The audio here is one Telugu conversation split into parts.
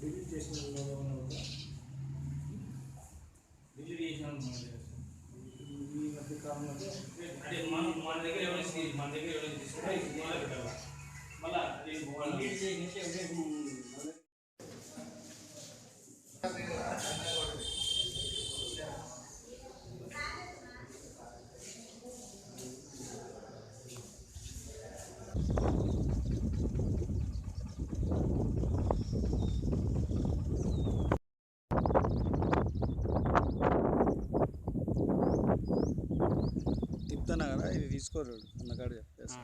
రిలీవ్ చేసినాం మన దగ్గర. ఈ మధ్య కాలంలో అంటే మన మన దగ్గర ఎవరైనా మన దగ్గర ఎవరైనా తీసుకుంటే మళ్ళీ ఇది తీసుకోరు అన్నకాడు చెప్పేసి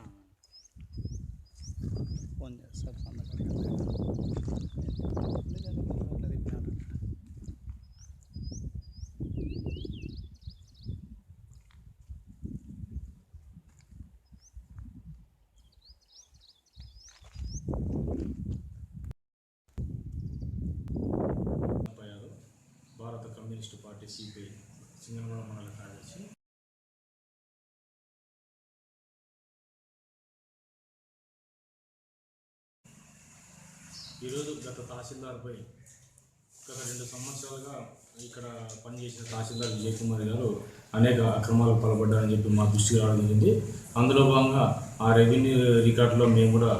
ఫోన్ చేస్తారు అన్నకాడు అట్లా తిప్పినాడు పోయారు భారత కమ్యూనిస్టు పార్టీ సిపిఐ సింగనగూడ మండల కార్యదర్శి ఈరోజు గత తహసీల్దార్పై గత రెండు సంవత్సరాలుగా ఇక్కడ పనిచేసిన తహసీల్దార్ విజయ్ కుమార్ గారు అనేక అక్రమాలకు పాల్పడ్డారని చెప్పి మా దృష్టికి రావడం జరిగింది. అందులో భాగంగా ఆ రెవెన్యూ రికార్డులో మేము కూడా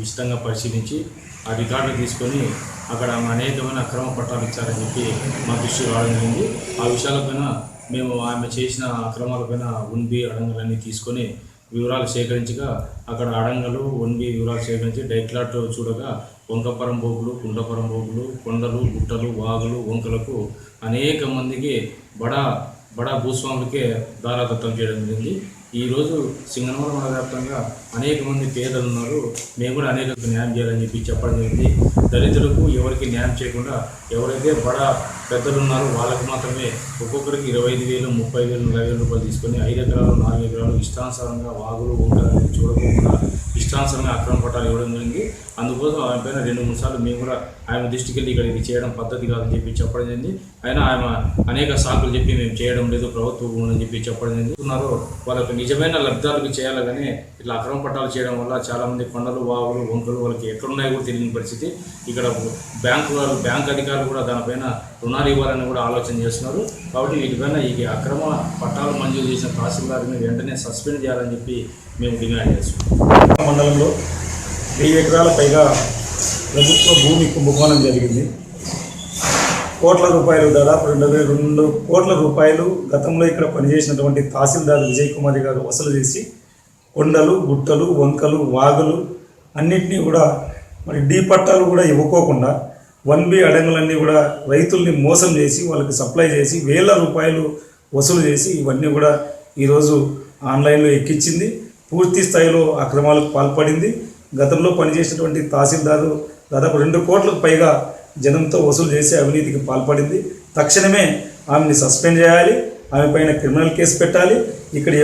విస్తృతంగా పరిశీలించి ఆ రికార్డులు తీసుకొని అక్కడ అనేకమైన అక్రమ పట్టాలు ఇచ్చారని చెప్పి మా దృష్టికి రావడం జరిగింది. ఆ విషయాలపైన మేము ఆమె చేసిన అక్రమాలపైన ఉన్బి అడంగులన్నీ తీసుకొని వివరాలు సేకరించగా అక్కడ అడంగలు వన్బి వివరాలు సేకరించి డైట్లాట్ చూడగా వంకపరం బోగులు కుండపరం బోగులు కొండలు గుట్టలు వాగులు వంకలకు అనేక మందికి బడా బడా భూస్వాములకే దారాదత్తం చేయడం జరిగింది. ఈరోజు సింగనమల మండలవ్యాప్తంగా అనేక మంది పేదలు ఉన్నారు. మేము కూడా అనేక న్యాయం చేయాలని చెప్పి చెప్పడం జరిగింది. దళితులకు ఎవరికి న్యాయం చేయకుండా ఎవరైతే బడా పెద్దలు ఉన్నారో వాళ్ళకు మాత్రమే ఒక్కొక్కరికి ఇరవై ఐదు వేలు ముప్పై వేలు నలభై వేల రూపాయలు తీసుకొని ఐదు ఎకరాలు నాలుగు ఎకరాలు ఇష్టానుసారంగా వాగులు ఉంటారని చూడకుండా ఇష్టానుసారంగా అక్రమ పట్టాలు ఇవ్వడం జరిగింది. అందుకోసం ఆమె పైన రెండు మూడు సార్లు మేము కూడా ఆయన దృష్టికి వెళ్ళి ఇక్కడ ఇది చేయడం పద్ధతి కాదని చెప్పి చెప్పడం జరిగింది. ఆయన ఆమె అనేక సాకులు చెప్పి మేము చేయడం లేదు ప్రభుత్వం అని చెప్పి చెప్పడం జరిగింది. ఉన్నారు. వాళ్ళకి నిజమైన లబ్ధాలకు చేయాలి కానీ ఇట్లా అక్రమ పట్టాలు చేయడం వల్ల చాలామంది కొండలు వాగులు వంకలు వాళ్ళకి ఎక్కడున్నాయో కూడా తెలియని పరిస్థితి. ఇక్కడ బ్యాంకు వాళ్ళు బ్యాంక్ అధికారులు కూడా దానిపైన రుణాలు ఇవ్వాలని కూడా ఆలోచన చేస్తున్నారు. కాబట్టి వీటిపైన ఈ అక్రమ పట్టాలు మంజూరు చేసిన తహసీల్దార్ని వెంటనే సస్పెండ్ చేయాలని చెప్పి మేము డిమాండ్ చేస్తున్నాం. మండలంలో వెయ్యి ఎకరాల పైగా ప్రభుత్వ భూమి కుంభకోణం జరిగింది. కోట్ల రూపాయలు దాదాపు రెండు వేల రెండు కోట్ల రూపాయలు గతంలో ఇక్కడ పనిచేసినటువంటి తహసీల్దార్ విజయ్ కుమార్ గారు వసూలు చేసి కొండలు గుట్టలు వంకలు వాగులు అన్నింటినీ కూడా మరి డీ పట్టాలు కూడా ఇవ్వకోకుండా వన్ బి అడంగులన్నీ కూడా రైతుల్ని మోసం చేసి వాళ్ళకి సప్లై చేసి వేల రూపాయలు వసూలు చేసి ఇవన్నీ కూడా ఈరోజు ఆన్లైన్లో ఎక్కించింది. పూర్తి స్థాయిలో అక్రమాలకు పాల్పడింది. గతంలో పనిచేసినటువంటి తహసీల్దారు దాదాపు రెండు కోట్లకు పైగా జనంతో వసూలు చేసి అవినీతికి పాల్పడింది. తక్షణమే ఆమెని సస్పెండ్ చేయాలి. ఆమె పైన క్రిమినల్ కేసు పెట్టాలి. ఇక్కడ